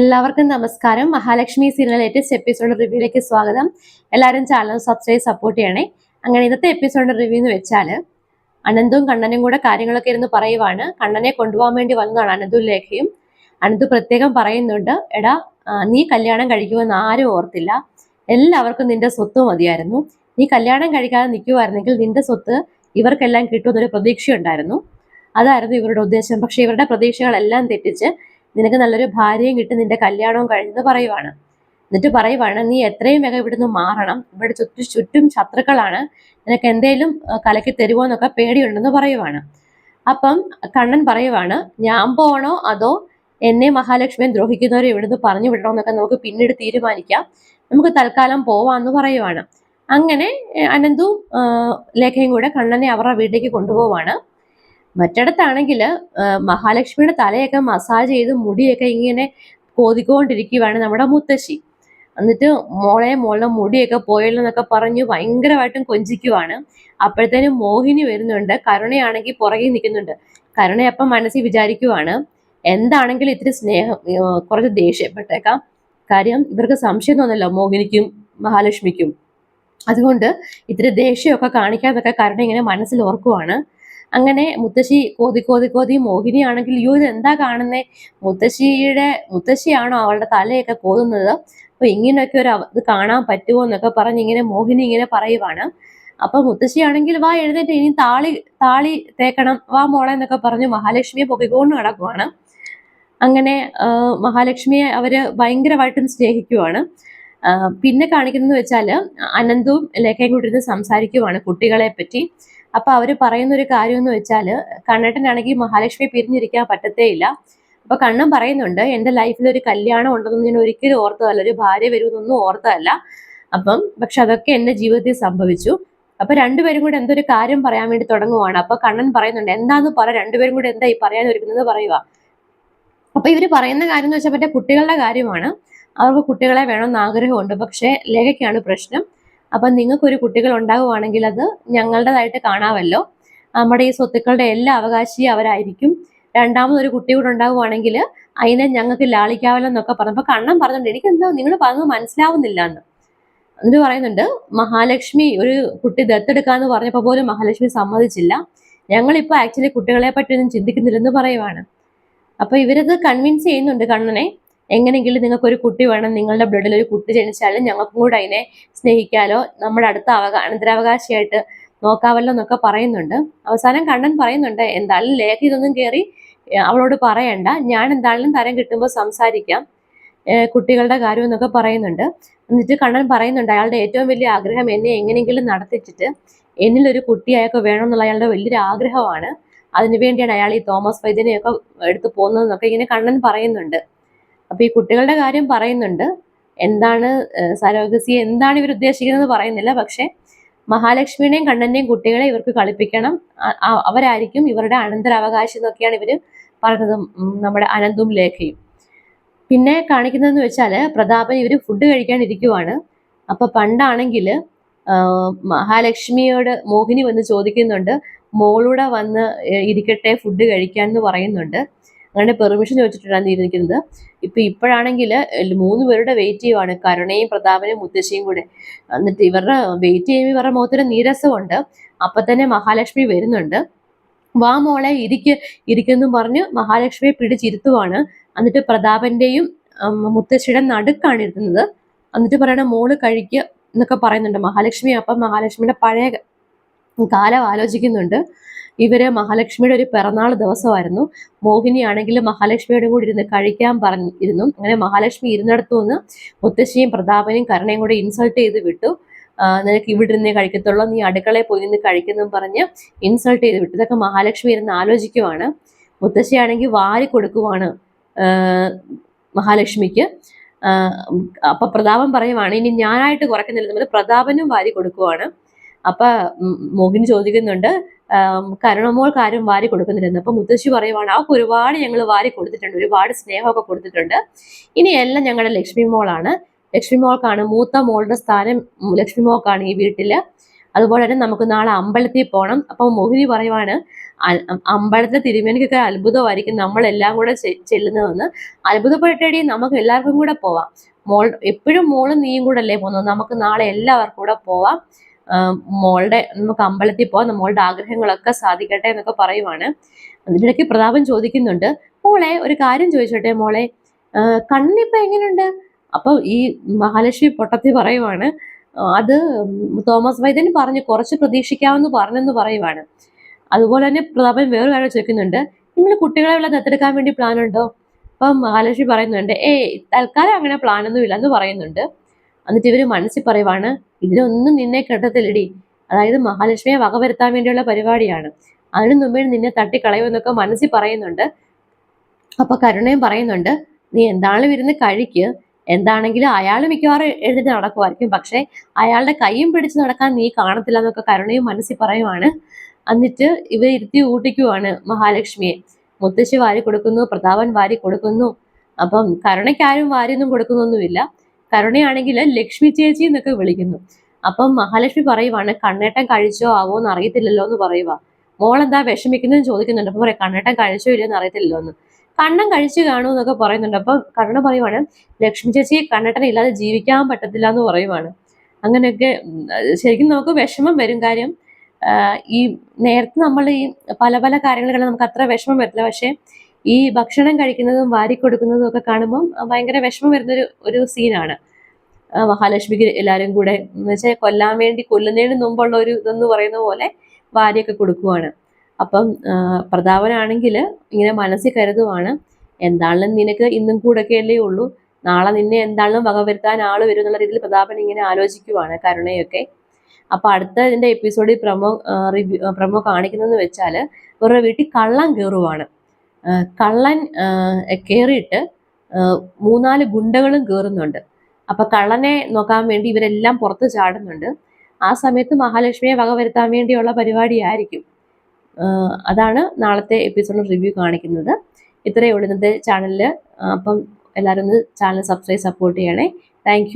എല്ലാവർക്കും നമസ്കാരം. Mahalakshmi serial latest episode റിവ്യൂയിലേക്ക് സ്വാഗതം. എല്ലാവരും ചാനൽ സബ്സ്ക്രൈബ് സപ്പോർട്ട് ചെയ്യണേ. അങ്ങനെ ഇന്നത്തെ എപ്പിസോഡ് റിവ്യൂ എന്ന് വെച്ചാൽ അനന്തും കണ്ണനും കൂടെ കാര്യങ്ങളൊക്കെ ഇരുന്ന് പറയുവാണ്. കണ്ണനെ കൊണ്ടുപോകാൻ വേണ്ടി വന്നതാണ് അനന്തും ലേഖയും. അനന്തു പ്രത്യേകം പറയുന്നുണ്ട് എടാ നീ കല്യാണം കഴിക്കുമെന്ന് ആരും ഓർത്തില്ല. എല്ലാവർക്കും നിന്റെ സ്വത്ത് മതിയായിരുന്നു. നീ കല്യാണം കഴിക്കാതെ നിൽക്കുമായിരുന്നെങ്കിൽ നിന്റെ സ്വത്ത് ഇവർക്കെല്ലാം കിട്ടുമെന്നൊരു പ്രതീക്ഷയുണ്ടായിരുന്നു. അതായിരുന്നു ഇവരുടെ ഉദ്ദേശം. പക്ഷെ ഇവരുടെ പ്രതീക്ഷകളെല്ലാം തെറ്റിച്ച് നിനക്ക് നല്ലൊരു ഭാര്യയും കിട്ടി നിന്റെ കല്യാണവും കഴിഞ്ഞെന്ന് പറയുവാണ്. എന്നിട്ട് പറയുവാണ് നീ എത്രയും വേഗം ഇവിടുന്ന് മാറണം. ഇവിടെ ചുറ്റും ചുറ്റും ശത്രുക്കളാണ്. നിനക്ക് എന്തേലും കലക്കി തരുമോ എന്നൊക്കെ പേടിയുണ്ടെന്ന് പറയുവാണ്. അപ്പം കണ്ണൻ പറയുവാണ് ഞാൻ പോകണോ അതോ എന്നെ മഹാലക്ഷ്മിയെ ദ്രോഹിക്കുന്നവരെ ഇവിടുന്ന് പറഞ്ഞു വിടണോ എന്നൊക്കെ നമുക്ക് പിന്നീട് തീരുമാനിക്കാം. നമുക്ക് തൽക്കാലം പോവാന്ന് പറയുവാണ്. അങ്ങനെ അനന്തു ലേഖയും കൂടെ കണ്ണനെ അവരുടെ വീട്ടിലേക്ക് കൊണ്ടുപോവാണ്. മറ്റിടത്താണെങ്കിൽ മഹാലക്ഷ്മിയുടെ തലയൊക്കെ മസാജ് ചെയ്ത് മുടിയൊക്കെ ഇങ്ങനെ കോതിക്കൊണ്ടിരിക്കുകയാണ് നമ്മുടെ മുത്തശ്ശി. എന്നിട്ട് മോളെ മോളുടെ മുടിയൊക്കെ പോയല്ലോ എന്നൊക്കെ പറഞ്ഞു ഭയങ്കരമായിട്ടും കൊഞ്ചിക്കുവാണ്. അപ്പോഴത്തേനും മോഹിനി വരുന്നുണ്ട്. കരുണയാണെങ്കിൽ പുറകെ നിൽക്കുന്നുണ്ട്. കരുണയപ്പം മനസ്സിൽ വിചാരിക്കുവാണ് എന്താണെങ്കിലും ഇത്തിരി സ്നേഹം കുറച്ച് ദേഷ്യപ്പെട്ടേക്കാം. കാര്യം ഇവർക്ക് സംശയം തോന്നല്ലോ മോഹിനിക്കും മഹാലക്ഷ്മിക്കും. അതുകൊണ്ട് ഇത്തിരി ദേഷ്യമൊക്കെ കാണിക്കാതൊക്കെ കരുണ ഇങ്ങനെ മനസ്സിൽ ഓർക്കുവാണ്. അങ്ങനെ മുത്തശ്ശി കോതി കോതി കോതി മോഹിനിയാണെങ്കിൽ യോ ഇത് എന്താ കാണുന്നേ? മുത്തശ്ശിയുടെ മുത്തശ്ശിയാണോ അവളുടെ തലയൊക്കെ കോതുന്നത്? അപ്പൊ ഇങ്ങനെയൊക്കെ ഒരു ഇത് കാണാൻ പറ്റുമോ എന്നൊക്കെ പറഞ്ഞ് ഇങ്ങനെ മോഹിനി ഇങ്ങനെ പറയുവാണ്. അപ്പൊ മുത്തശ്ശിയാണെങ്കിൽ വാ എഴുന്നേറ്റ് ഇനി താളി താളി തേക്കണം വാ മോളെ എന്നൊക്കെ പറഞ്ഞ് മഹാലക്ഷ്മിയെ പൊക്കിക്കൊണ്ട് നടക്കുവാണ്. അങ്ങനെ മഹാലക്ഷ്മിയെ അവർ ഭയങ്കരമായിട്ടും സ്നേഹിക്കുവാണ്. പിന്നെ കാണിക്കുന്നത് വെച്ചാൽ അനന്തവും ലേഖയും കൂടി സംസാരിക്കുവാണ് കുട്ടികളെ പറ്റി അപ്പൊ അവർ പറയുന്ന ഒരു കാര്യം എന്ന് വെച്ചാൽ കണ്ണേട്ടനാണെങ്കിൽ മഹാലക്ഷ്മി പിരിഞ്ഞിരിക്കാൻ പറ്റത്തേയില്ല. അപ്പൊ കണ്ണൻ പറയുന്നുണ്ട് എന്റെ ലൈഫിൽ ഒരു കല്യാണം ഉണ്ടെന്ന് ഞാൻ ഒരിക്കലും ഓർത്തതല്ല. ഒരു ഭാര്യ വരുമെന്നൊന്നും ഓർത്തതല്ല. അപ്പം പക്ഷെ അതൊക്കെ എന്റെ ജീവിതത്തിൽ സംഭവിച്ചു. അപ്പൊ രണ്ടുപേരും കൂടെ എന്തൊരു കാര്യം പറയാൻ വേണ്ടി തുടങ്ങുവാണ്. അപ്പൊ കണ്ണൻ പറയുന്നുണ്ട് എന്താന്ന് പറ രണ്ടുപേരും കൂടെ എന്താ ഈ പറയാൻ ഒരുക്കുന്നത് പറയുക അപ്പൊ ഇവർ പറയുന്ന കാര്യം എന്ന് വെച്ചാൽ മറ്റേ കുട്ടികളുടെ കാര്യമാണ്. അവർക്ക് കുട്ടികളെ വേണമെന്ന് ആഗ്രഹമുണ്ട്. പക്ഷെ ലേഖയ്ക്കാണ് പ്രശ്നം. അപ്പൊ നിങ്ങൾക്കൊരു കുട്ടികൾ ഉണ്ടാകുവാണെങ്കിൽ അത് ഞങ്ങളുടേതായിട്ട് കാണാമല്ലോ. നമ്മുടെ ഈ സ്വത്തുക്കളുടെ എല്ലാ അവകാശിയും അവരായിരിക്കും. രണ്ടാമതൊരു കുട്ടി കൂടെ ഉണ്ടാകുവാണെങ്കിൽ അതിനെ ഞങ്ങൾക്ക് ലാളിക്കാവല്ലോ എന്നൊക്കെ പറഞ്ഞപ്പോൾ കണ്ണം പറഞ്ഞിട്ടുണ്ട് എനിക്ക് എന്താ നിങ്ങൾ പറഞ്ഞത് മനസ്സിലാവുന്നില്ല എന്ന്. എന്നിട്ട് പറയുന്നുണ്ട് മഹാലക്ഷ്മി ഒരു കുട്ടി ദത്തെടുക്കാന്ന് പറഞ്ഞപ്പോൾ പോലും മഹാലക്ഷ്മി സമ്മതിച്ചില്ല. ഞങ്ങളിപ്പോൾ ആക്ച്വലി കുട്ടികളെ പറ്റിയൊന്നും ചിന്തിക്കുന്നില്ലെന്ന് പറയുവാണ്. അപ്പൊ ഇവരത് കൺവിൻസ് ചെയ്യുന്നുണ്ട് കണ്ണനെ. എങ്ങനെയെങ്കിലും നിങ്ങൾക്ക് ഒരു കുട്ടി വേണം നിങ്ങളുടെ ബ്ലഡിൽ ഒരു കുട്ടി ജനിച്ചാലും ഞങ്ങൾക്കും കൂടെ അതിനെ സ്നേഹിക്കാലോ. നമ്മുടെ അടുത്ത അവകാ അനന്തരാവകാശിയായിട്ട് നോക്കാവല്ലോ എന്നൊക്കെ പറയുന്നുണ്ട്. അവസാനം കണ്ണൻ പറയുന്നുണ്ട് എന്തായാലും ലേഖ ഇതൊന്നും കയറി അവളോട് പറയണ്ട. ഞാൻ എന്തായാലും തരം കിട്ടുമ്പോൾ സംസാരിക്കാം കുട്ടികളുടെ കാര്യം എന്നൊക്കെ പറയുന്നുണ്ട്. എന്നിട്ട് കണ്ണൻ പറയുന്നുണ്ട് അയാളുടെ ഏറ്റവും വലിയ ആഗ്രഹം എന്നെ എങ്ങനെയെങ്കിലും നടത്തിച്ചിട്ട് എന്നിലൊരു കുട്ടി വേണം എന്നുള്ള അയാളുടെ വലിയൊരു ആഗ്രഹമാണ്. അതിനുവേണ്ടിയാണ് അയാൾ ഈ തോമസ് വൈദ്യനെയൊക്കെ എടുത്തു പോകുന്നതെന്നൊക്കെ ഇങ്ങനെ കണ്ണൻ പറയുന്നുണ്ട്. അപ്പൊ ഈ കുട്ടികളുടെ കാര്യം പറയുന്നുണ്ട്. എന്താണ് സരോഗസി എന്താണ് ഇവർ ഉദ്ദേശിക്കുന്നത് പറയുന്നില്ല. പക്ഷെ മഹാലക്ഷ്മിയുടെയും കണ്ണന്റെയും കുട്ടികളെ ഇവർക്ക് കളിപ്പിക്കണം. അവരായിരിക്കും ഇവരുടെ അനന്തരാവകാശം എന്നൊക്കെയാണ് ഇവർ പറഞ്ഞത് നമ്മുടെ അനന്തും ലേഖയും. പിന്നെ കാണിക്കുന്നതെന്ന് വെച്ചാൽ പ്രതാപൻ ഇവർ ഫുഡ് കഴിക്കാൻ ഇരിക്കുവാണ്. അപ്പൊ പണ്ടാണെങ്കിൽ മഹാലക്ഷ്മിയോട് മോഹിനി വന്ന് ചോദിക്കുന്നുണ്ട്. മോളൂടെ വന്ന് ഇരിക്കട്ടെ ഫുഡ് കഴിക്കാൻ എന്ന് പറയുന്നുണ്ട്. അങ്ങനെ പെർമിഷൻ ചോദിച്ചിട്ടാണ് ഇരിക്കുന്നത് ഇപ്പൊ ഇപ്പോഴാണെങ്കിൽ മൂന്ന് പേരുടെ വെയിറ്റ് ചെയ്യുവാണ്. കരുണയും പ്രതാപനും മുത്തശ്ശിയും കൂടെ. എന്നിട്ട് ഇവരുടെ വെയിറ്റ് ചെയ്യുമ്പോൾ ഇവരുടെ മുഖത്തിന് നീരസമുണ്ട്. അപ്പൊ തന്നെ മഹാലക്ഷ്മി വരുന്നുണ്ട്. വാ മോളെ ഇരിക്ക് ഇരിക്കെന്നും പറഞ്ഞ് മഹാലക്ഷ്മിയെ പിടിച്ചിരുത്തുവാണ്. എന്നിട്ട് പ്രതാപന്റെയും മുത്തശ്ശിയുടെ നടുക്കാണ് ഇരുത്തുന്നത്. എന്നിട്ട് പറയണ മോൾ കഴിക്കുക എന്നൊക്കെ പറയുന്നുണ്ട് മഹാലക്ഷ്മി. അപ്പം മഹാലക്ഷ്മിയുടെ പഴയ കാലം ആലോചിക്കുന്നുണ്ട്. ഇവർ മഹാലക്ഷ്മിയുടെ ഒരു പിറന്നാൾ ദിവസമായിരുന്നു. മോഹിനിയാണെങ്കിൽ മഹാലക്ഷ്മിയോട് കൂടി ഇരുന്ന് കഴിക്കാൻ പറഞ്ഞിരുന്നു. അങ്ങനെ മഹാലക്ഷ്മി ഇരുന്നിടത്തു നിന്ന് മുത്തശ്ശിയും പ്രതാപനെയും കരുണയും കൂടെ ഇൻസൾട്ട് ചെയ്ത് വിട്ടു. നിനക്ക് ഇവിടെ ഇരുന്നേ കഴിക്കത്തുള്ളൂ. നീ അടുക്കളയിൽ പോയി നിന്ന് കഴിക്കുന്നു പറഞ്ഞ് ഇൻസൾട്ട് ചെയ്ത് വിട്ടു. ഇതൊക്കെ മഹാലക്ഷ്മി ഇരുന്ന് ആലോചിക്കുവാണ്. മുത്തശ്ശിയാണെങ്കിൽ വാരി കൊടുക്കുവാണ് മഹാലക്ഷ്മിക്ക്. അപ്പൊ പ്രതാപൻ പറയുവാണ് ഇനി ഞാനായിട്ട് കുറയ്ക്കുന്നില്ല. പ്രതാപനും വാരി കൊടുക്കുവാണ്. അപ്പൊ മോഹിനി ചോദിക്കുന്നുണ്ട് കരണമോൾ കാര്യം വാരി കൊടുക്കുന്നില്ലെന്ന്. അപ്പൊ മുത്തശ്ശി പറയുവാണ് അവർക്ക് ഒരുപാട് ഞങ്ങൾ വാരി കൊടുത്തിട്ടുണ്ട് ഒരുപാട് സ്നേഹമൊക്കെ കൊടുത്തിട്ടുണ്ട്. ഇനി എല്ലാം ഞങ്ങളുടെ ലക്ഷ്മി മോളാണ്. ലക്ഷ്മി മോൾക്കാണ് മൂത്ത മോളുടെ സ്ഥാനം ലക്ഷ്മി മോൾക്കാണ് ഈ വീട്ടിൽ. അതുപോലെ തന്നെ നമുക്ക് നാളെ അമ്പലത്തിൽ പോകണം അപ്പൊ മോഹിനി പറയുവാണ് അമ്പലത്തിലെ തിരുമേനിക്കൊക്കെ അത്ഭുതമായിരിക്കും നമ്മളെല്ലാം കൂടെ ചെല്ലുന്നതെന്ന്. അത്ഭുതപ്പെട്ടടി നമുക്ക് എല്ലാവർക്കും കൂടെ പോവാം. മോൾ എപ്പോഴും മോളും നീയും കൂടെ അല്ലേ പോകുന്നത്? നമുക്ക് നാളെ എല്ലാവർക്കും കൂടെ പോവാം. മോളുടെ നമുക്ക് അമ്പലത്തിൽ പോവാം മോളുടെ ആഗ്രഹങ്ങളൊക്കെ സാധിക്കട്ടെ എന്നൊക്കെ പറയുവാണ്. അതിനിടയ്ക്ക് പ്രതാപൻ ചോദിക്കുന്നുണ്ട് മോളെ ഒരു കാര്യം ചോദിച്ചോട്ടെ മോളെ കണ്ണിപ്പ എങ്ങനെയുണ്ട് അപ്പൊ ഈ മഹാലക്ഷ്മി പൊട്ടത്തി പറയുവാണ് അത് തോമസ് വൈദ്യൻ പറഞ്ഞു കുറച്ച് പ്രതീക്ഷിക്കാമെന്ന് പറഞ്ഞെന്ന് പറയുവാണ്. അതുപോലെ തന്നെ പ്രതാപൻ വേറൊരു കാര്യം ചോദിക്കുന്നുണ്ട് നിങ്ങൾ കുട്ടികളെ വെള്ളം ദത്തെടുക്കാൻ വേണ്ടി പ്ലാൻ ഉണ്ടോ? അപ്പം മഹാലക്ഷ്മി പറയുന്നുണ്ട് ഏയ് തൽക്കാലം അങ്ങനെ പ്ലാനൊന്നും ഇല്ല എന്ന് പറയുന്നുണ്ട്. എന്നിട്ട് ഇവർ മനസ്സിൽ പറയുവാണ് ഇതിനൊന്നും നിന്നെ കെട്ടത്തില്ലടി. അതായത് മഹാലക്ഷ്മിയെ വകവരുത്താൻ വേണ്ടിയുള്ള പരിപാടിയാണ്. അതിനു മുമ്പേ നിന്നെ തട്ടിക്കളയുമെന്നൊക്കെ മനസ്സിൽ പറയുന്നുണ്ട്. അപ്പൊ കരുണയും പറയുന്നുണ്ട് നീ എന്താണെങ്കിലും ഇരുന്ന് കഴിക്ക്. എന്താണെങ്കിലും അയാൾ മിക്കവാറും എഴുതി നടക്കുമായിരിക്കും പക്ഷെ അയാളുടെ കൈയും പിടിച്ച് നടക്കാൻ നീ കാണത്തില്ല എന്നൊക്കെ കരുണയും മനസ്സിൽ പറയുവാണ്. എന്നിട്ട് ഇവർ ഇരുത്തി ഊട്ടിക്കുവാണ് മഹാലക്ഷ്മിയെ. മുത്തശ്ശി വാരി കൊടുക്കുന്നു പ്രതാപൻ വാരി കൊടുക്കുന്നു. അപ്പം കരുണയ്ക്കാരും വാരിയൊന്നും കൊടുക്കുന്നൊന്നുമില്ല. കരുണയാണെങ്കിൽ ലക്ഷ്മി ചേച്ചി എന്നൊക്കെ വിളിക്കുന്നു. അപ്പം മഹാലക്ഷ്മി പറയുവാണ് കണ്ണേട്ടം കഴിച്ചോ ആവോ എന്ന് അറിയത്തില്ലല്ലോ എന്ന് പറയുക മോൾ എന്താ വിഷമിക്കുന്നതെന്ന് ചോദിക്കുന്നുണ്ട്. അപ്പൊ പറയാം കണ്ണേട്ടം കഴിച്ചോ ഇല്ലയെന്ന് അറിയത്തില്ലല്ലോ എന്ന്. കണ്ണം കഴിച്ചു കാണൂ എന്നൊക്കെ പറയുന്നുണ്ട്. അപ്പൊ കണ്ണ പറയുവാണ് ലക്ഷ്മി ചേച്ചി കണ്ണേട്ടൻ ഇല്ലാതെ ജീവിക്കാൻ പറ്റത്തില്ല എന്ന് പറയുവാണ്. അങ്ങനെയൊക്കെ ശരിക്കും നമുക്ക് വിഷമം വരും. കാര്യം ഈ നേരത്തെ നമ്മൾ ഈ പല പല കാര്യങ്ങൾ നമുക്ക് അത്ര വിഷമം വരില്ല പക്ഷെ ഈ ഭക്ഷണം കഴിക്കുന്നതും വാരി കൊടുക്കുന്നതും ഒക്കെ കാണുമ്പം ഭയങ്കര വിഷമം വരുന്നൊരു ഒരു സീനാണ് മഹാലക്ഷ്മിക്ക് എല്ലാവരും കൂടെ എന്ന് വെച്ചാൽ കൊല്ലാൻ വേണ്ടി കൊല്ലുന്നതിന് മുമ്പുള്ള ഒരു ഇതെന്ന് പറയുന്ന പോലെ വാരിയൊക്കെ കൊടുക്കുവാണ്. അപ്പം പ്രതാപനാണെങ്കിൽ ഇങ്ങനെ മനസ്സിൽ കരുതുവാണ് എന്താണെങ്കിലും നിനക്ക് ഇന്നും കൂടെയൊക്കെ അല്ലേ ഉള്ളൂ. നാളെ നിന്നെ എന്താണെങ്കിലും വകവരുത്താൻ ആൾ വരും എന്നുള്ള രീതിയിൽ പ്രതാപൻ ഇങ്ങനെ ആലോചിക്കുവാണ് കരുണയൊക്കെ. അപ്പൊ അടുത്ത ഇതിന്റെ എപ്പിസോഡിൽ പ്രമോ റിവ്യൂ പ്രമോ കാണിക്കുന്നതെന്ന് വെച്ചാൽ ഇവരുടെ വീട്ടിൽ കള്ളം കയറുവാണ് കള്ളൻ കയറിയിട്ട് മൂന്നാൽ ഗുണ്ടകളും കയറുന്നുണ്ട് അപ്പൊ കള്ളനെ നോക്കാൻ വേണ്ടി ഇവരെല്ലാം പുറത്ത് ചാടുന്നുണ്ട്. ആ സമയത്ത് മഹാലക്ഷ്മിയെ വക വരുത്താൻ വേണ്ടിയുള്ള പരിപാടിയായിരിക്കും അതാണ് നാളത്തെ എപ്പിസോഡ് റിവ്യൂ കാണിക്കുന്നത്. ഇത്രയേ ഉള്ളൂ ഇന്നത്തെ ചാനലിൽ അപ്പം എല്ലാവരും ഒന്ന് ചാനൽ സബ്സ്ക്രൈബ് സപ്പോർട്ട് ചെയ്യണേ. താങ്ക്